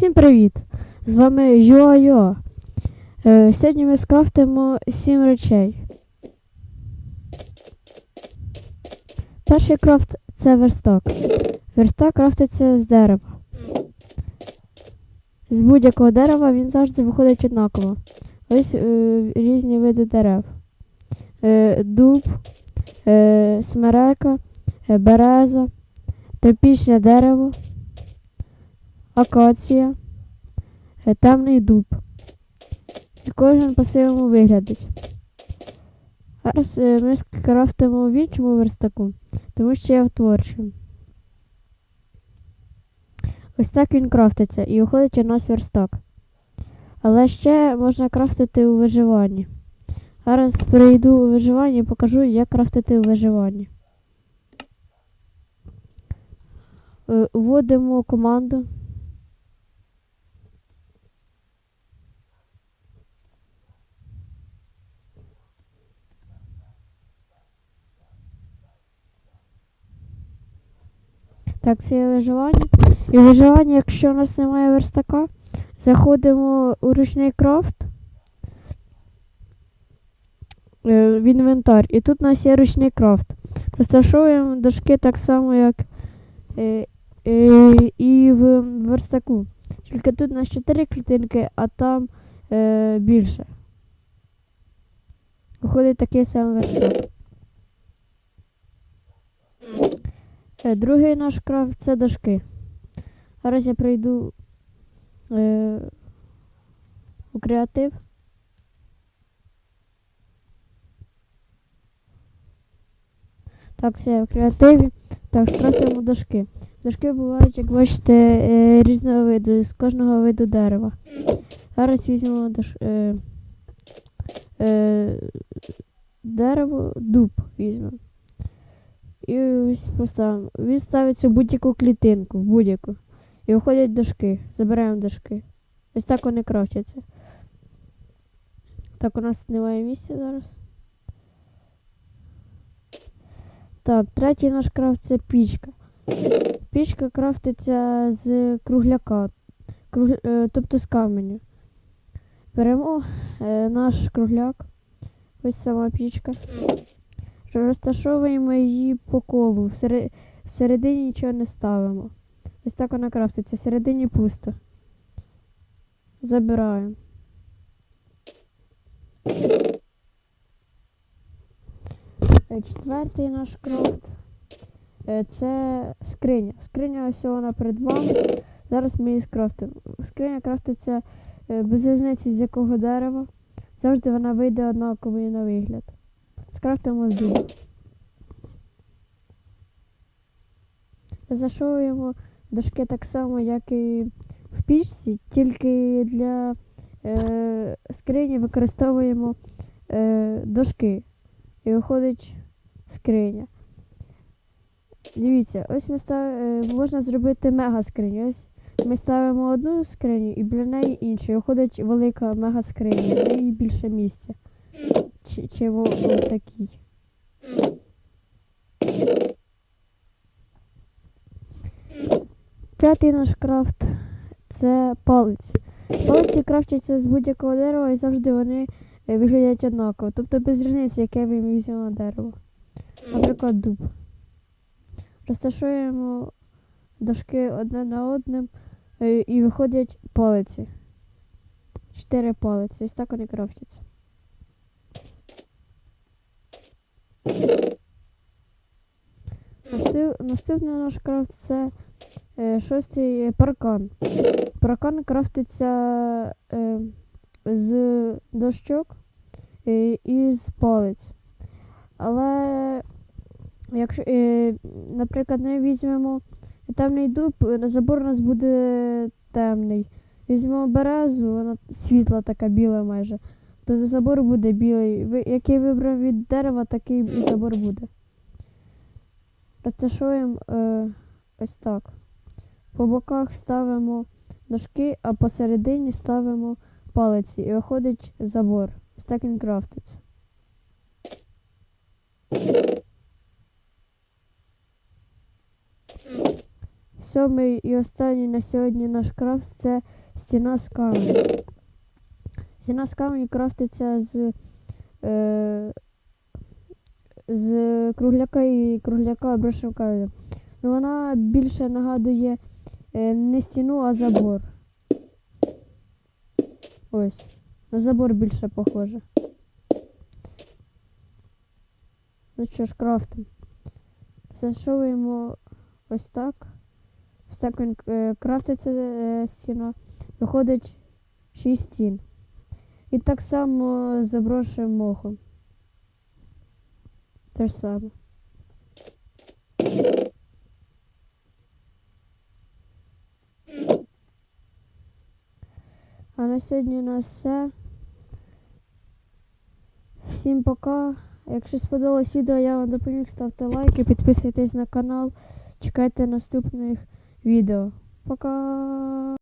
Усім привіт! З вами Йо-Йо. Е, сьогодні ми скрафтимо 7 речей. Перший крафт це верстак. Верстак крафтиться з дерева. З будь-якого дерева він завжди виходить однаково. Ось е, різні види дерев. Е, дуб, е, смерека, е, береза, тропічне дерево, акація, е, темний дуб. І кожен по-своєму виглядить. Зараз е, ми скрафтимо в іншому верстаку, тому що я в. Ось так він крафтиться і виходить у нас верстак. Але ще можна крафтити у виживанні. Зараз перейду у виживання і покажу, як крафтити у виживанні. Е, Вводимо команду. Так, це є виживання. І виживання, якщо у нас немає верстака, заходимо у ручний крафт. е, В інвентар. І тут у нас є ручний крафт. Розташовуємо дошки так само, як е, е, і в верстаку. Тільки тут у нас 4 клітинки, а там більше. Виходить такий самий верстак. Другий наш крафт це дошки. Зараз я прийду е, у креатив. Так, це я в креативі. Так, скрафтуємо дошки. Дошки бувають, як бачите, е, різного виду, з кожного виду дерева. Зараз візьмемо дош, е, е, дерево, дуб візьмемо. І ось поставимо. Він ставиться в будь-яку клітинку, в будь-яку. І виходять дошки. Забираємо дошки. Ось так вони крафтяться. Так, у нас немає місця зараз. Так, третій наш крафт це пічка. Пічка крафтиться з кругляка, круг, е, тобто з каменю. Беремо е, наш кругляк. Ось сама пічка. Розташовуємо її по колу. Всере- Всередині нічого не ставимо. Ось так вона крафтиться. Всередині пусто. Забираємо. Е, Четвертий наш крафт. е, Це скриня. Скриня ось вона перед вами. Зараз ми її скрафтимо. Скриня крафтиться е, без різниці з якого дерева. Завжди вона вийде однаковою на вигляд. Скрафтимо з дуба. Зашовуємо дошки так само, як і в пічці, тільки для е, скрині використовуємо е, дошки. І виходить скриня. Дивіться, ось ми став... е, можна зробити мега скриню. Ось ми ставимо одну скриню і біля неї іншу. І виходить велика мега скриня. В неї більше місця. Чи, чим у, у такій. П'ятий наш крафт це палиці. Палиці крафтяться з будь-якого дерева і завжди вони е, виглядять однаково. Тобто без різниці, яке ви візьмемо дерево. Наприклад, дуб. Розташуємо дошки одне на одним е, і виходять палиці. Чотири палиці. Ось так вони крафтяться. Наступний наш крафт це е, шостий паркан. Паркан крафтиться е, з дощок е, і з палець. Але якщо, е, наприклад, ми візьмемо темний дуб, забор у нас буде темний. Візьмемо березу, вона світла така біла майже, то забор буде білий. Який вибрав від дерева, такий і забор буде. Розташуємо е, ось так. По боках ставимо дошки, а посередині ставимо палиці і виходить забор. Ось так він крафтиться. сьомий і останній на сьогодні наш крафт це стіна з каменю. Стіна з каменю крафтиться з, е, з кругляка і кругляка оброшив каменем. Ну вона більше нагадує е, не стіну, а забор. Ось. На забор більше похоже. Ну що ж, крафтим. Зашовуємо ось так. Ось так він е, крафтиться е, стіна. Виходить 6 стін. І так само заброшуємо мохом. Те ж саме. А на сьогодні у нас все. Всім пока. Якщо сподобалось відео, я вам допоміг, ставте лайки, підписуйтесь на канал. Чекайте наступних відео. Пока!